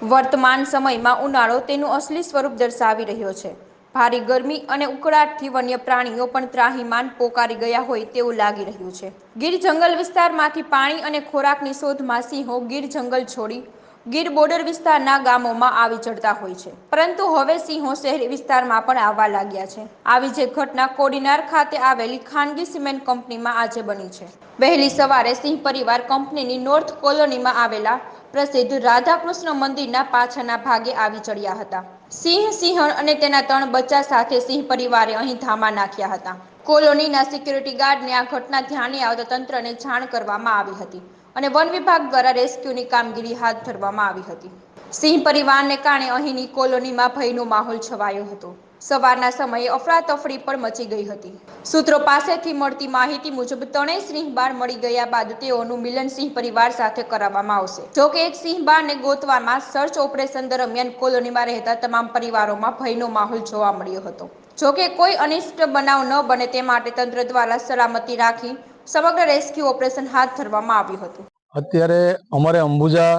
વર્તમાન સમયમાં ઉનાળો તેનું અસલી સ્વરૂપ દર્શાવી રહ્યો છે. ભારે ગરમી અને ઉકળાટથી વન્ય પ્રાણીઓ પણ ત્રાહીમાન પોકારી ગયા હોય તેવું લાગી રહ્યું છે. ગીર જંગલ વિસ્તારમાંથી પાણી અને ખોરાકની શોધમાં સિંહો ગીર જંગલ છોડી ગીર બોર્ડર વિસ્તારના ગામોમાં આવી ચડતા હોય છે. પરંતુ હવે સિંહો શહેરી વિસ્તારમાં પણ આવવા લાગ્યા છે. આવી જે ઘટના કોડીનાર ખાતે આવેલી ખાનગી સિમેન્ટ કંપનીમાં આજે બની છે. વહેલી સવારે સિંહ પરિવાર કંપનીની નોર્થ કોલોનીમાં આવેલા પ્રસિદ્ધ રાધાકૃષ્ણ મંદિરના પાછળના ભાગે આવી ચડ્યા હતા. સિંહ, સિંહણ અને તેના ત્રણ બચ્ચા સાથે સિંહ પરિવારે અહીં ધામા નાખ્યા હતા. કોલોનીના સિક્યુરિટી ગાર્ડને આ ઘટના ધ્યાને આવતા તંત્રને જાણ કરવામાં આવી હતી. અને વન વિભાગ દ્વારા રેસ્ક્યુની કામગીરી હાથ ધરવામાં આવી હતી. સિંહ પરિવારને કારણે અહીંની કોલોનીમાં ભયનો માહોલ છવાયો હતો. સવારના સમયે અફરાતફરી પણ મચી ગઈ હતી. સૂત્રો પાસેથી મળતી માહિતી મુજબ ત્રણેય સિંહ બાળ મળી ગયા બાદ તેઓનું મિલન સિંહ પરિવાર સાથે કરાવવામાં આવશે. જોકે એક સિંહ બારને ગોતવામાં સર્ચ ઓપરેશન દરમિયાન કોલોનીમાં રહેતા તમામ પરિવારોમાં ભયનો માહોલ જોવા મળ્યો હતો. જોકે કોઈ અનિષ્ટ બનાવ ન બને તે માટે તંત્ર દ્વારા સલામતી રાખી સમગ્ર રેસ્ક્યુ ઓપરેશન હાથ ધરવામાં આવ્યું હતું. અત્યારે અમારે અંબુજા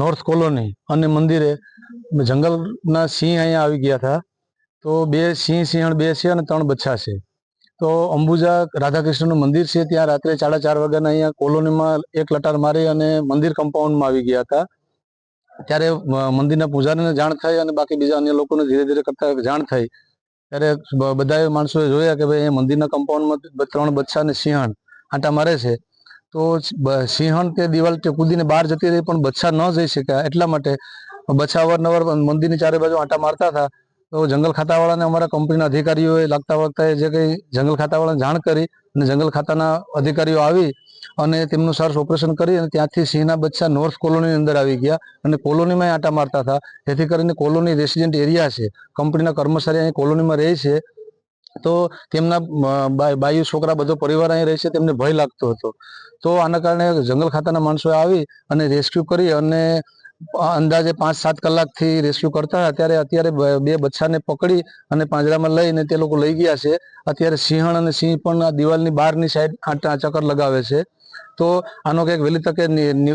નોર્થ કોલોની અને મંદિરે જંગલના સિંહ અહીંયા આવી ગયા હતા. તો બે સિંહ સિંહણ બે છે અને ત્રણ બચ્છા છે. તો અંબુજા રાધાકૃષ્ણનું મંદિર છે, ત્યાં રાત્રે સાડા ચાર વાગ્યાના અહીંયા કોલોનીમાં એક લટાર મારી અને મંદિર કમ્પાઉન્ડમાં આવી ગયા હતા. ત્યારે મંદિરના પૂજારીને જાણ થઈ અને બાકી બીજા અન્ય લોકોને ધીરે ધીરે કરતા જાણ થઈ ત્યારે બધા માણસોએ જોયા કે ભાઈ મંદિરના કમ્પાઉન્ડમાં ત્રણ બચ્છા અને સિંહણ આંટા મારે છે. તો સિંહણ તે દિવાલ તે કૂદીને બહાર જતી રહી પણ બચ્છા ન જઈ શક્યા એટલા માટે બચ્છા અવારનવાર મંદિરની ચારે બાજુ આંટા મારતા હતા. તો જંગલ ખાતાવાળાને અમારા કંપનીના અધિકારીઓએ લાગતા વળગતા જે કંઈ જંગલ ખાતાવાળાને જાણ કરી અને જંગલ ખાતાના અધિકારીઓ આવી અને તેમનું સર્ચ ઓપરેશન કરી અને ત્યાંથી સિંહના બચ્ચા નોર્થ કોલોનીની અંદર આવી ગયા અને કોલોનીમાં આંટા મારતા હતા. જેથી કરીને કોલોની રેસિડેન્ટ એરિયા છે. કંપનીના કર્મચારી અહીં કોલોનીમાં રહે છે. તો તેમના બાયુ છોકરા બધો પરિવાર અહીં રહે છે, તેમને ભય લાગતો હતો. તો આના કારણે જંગલ ખાતાના માણસોએ આવી અને રેસ્ક્યુ કરી અને અંદાજે પાંચ સાત કલાકથી રેસ્ક્યુ કરતા અત્યારે ત્યારે અત્યારે બ- બચ્ચાને પકડી અને પાંજરામાં લઈને તે લોકો લઈ ગયા છે. અત્યારે સિંહણ અને સિંહ પણ આ દિવાલની બહારની સાઈડ આ ચક્કર લગાવે છે. તો આનો કંઈક વહેલી તકે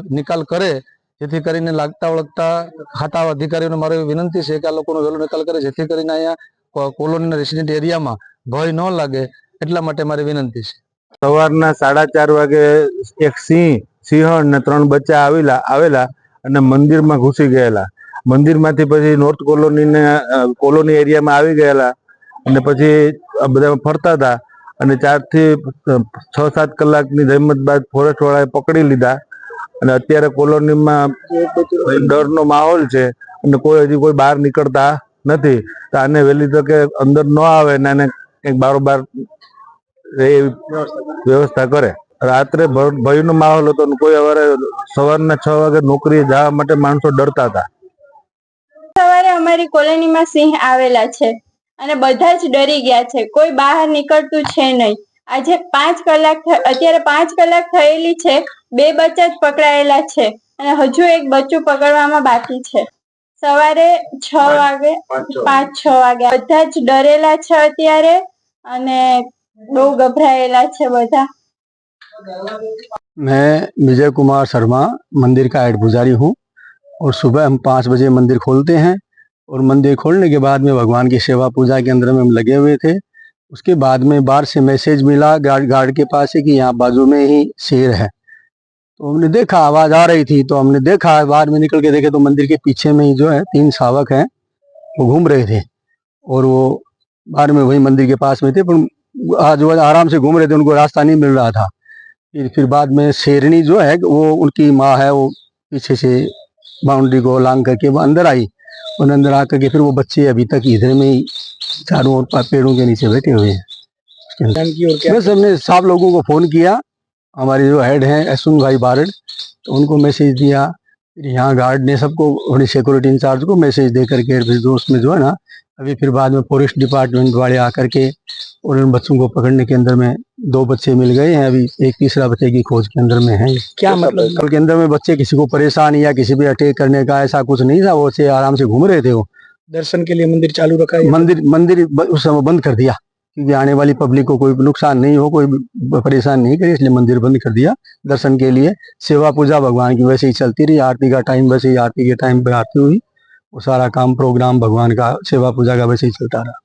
નિકાલ કરે, જેથી કરીને લાગતા વળગતા ખાતા અધિકારીઓને મારી વિનંતી છે કે આ લોકોનો વહેલો નિકાલ કરે, જેથી કરીને અહીંયા કોલોનીના રેસિડેન્ટ એરિયામાં ભય ન લાગે એટલા માટે મારી વિનંતી છે. સવારના સાડા ચાર વાગે એક સિંહ, સિંહણ ને ત્રણ બચ્ચા આવેલા આવેલા અને મંદિરમાં ઘૂસી ગયેલા. મંદિરમાંથી પછી નોર્થ કોલોનીને કોલોની એરિયામાં આવી ગયેલા અને પછી બધા ફરતા હતા અને ચારથી છ સાત કલાકની જહેમત બાદ ફોરેસ્ટ વાળાએ પકડી લીધા અને અત્યારે કોલોનીમાં ડરનો માહોલ છે અને કોઈ હજી કોઈ બહાર નીકળતા નથી. તો આને વહેલી તકે અંદર ન આવે ને આને કંઈક બારોબાર એવી વ્યવસ્થા કરે. રાત્રે ભયનો માહોલ હતો કોઈ અવારે સવારના છ વાગે નોકરીએ જવા માટે માણસો ડરતા હતા. સવારે અમારી કોલોનીમાં સિંહ આવેલા છે અને બધા જ ડરી ગયા છે. કોઈ બહાર નીકળતું છે નહીં. આજે પાંચ કલાક અત્યારે પાંચ કલાક થયેલી છે. બે બચ્ચા જ પકડાયેલા છે અને હજુ એક બચ્ચું પકડવામાં બાકી છે. સવારે છ વાગે પાંચ છ વાગે બધા જ ડરેલા છે અત્યારે અને બહુ ગભરાયેલા છે બધા मैं विजय कुमार शर्मा मंदिर का हेड पुजारी हूँ और सुबह हम पाँच बजे मंदिर खोलते हैं और मंदिर खोलने के बाद में भगवान की सेवा पूजा के अंदर में हम लगे हुए थे उसके बाद में बाहर से मैसेज मिला गार्ड गार्ड के पास से कि यहाँ बाजू में ही शेर है तो हमने देखा आवाज़ आ रही थी तो हमने देखा बाहर में निकल के देखे तो मंदिर के पीछे में ही जो है तीन शावक हैं वो घूम रहे थे और वो बाहर में वही मंदिर के पास में थे पर आज वो आराम से घूम रहे थे उनको रास्ता नहीं मिल रहा था फिर फिर बाद में शेरनी जो है वो उनकी माँ है वो पीछे से बाउंड्री को लांग करके वो अंदर आई और अंदर आकर के फिर वो बच्चे अभी तक इधर में ही चारों ओर पेड़ों के नीचे बैठे हुए हैं। बस साफ़ लोगों को फ़ोन किया हमारे जो हेड हैं अश्विन भाई बारड तो उनको मैसेज दिया। फिर यहाँ गार्ड ने सबको अपनी सिक्योरिटी इंचार्ज को मैसेज दे करके फिर जो उसमें जो है ना अभी फिर बाद में फॉरेस्ट डिपार्टमेंट वाले आकर के और उन बच्चों को पकड़ने के अंदर में दो बच्चे मिल गए हैं अभी एक तीसरा बच्चे की खोज के अंदर में है। क्या मतलब? कल के अंदर में बच्चे किसी को परेशान या किसी पे अटैक करने का ऐसा कुछ नहीं था वो बच्चे आराम से घूम रहे थे वो। दर्शन के लिए मंदिर चालू रखा है मंदिर मंदिर उस समय बंद कर दिया। क्योंकि आने वाली पब्लिक को कोई नुकसान नहीं हो, कोई परेशान नहीं करे, इसलिए मंदिर बंद कर दिया दर्शन के लिए। सेवा पूजा भगवान की वैसे ही चलती रही, आरती का टाइम वैसे ही, आरती के टाइम पर आरती हुई, वो सारा काम प्रोग्राम भगवान का सेवा पूजा का वैसे ही चलता रहा।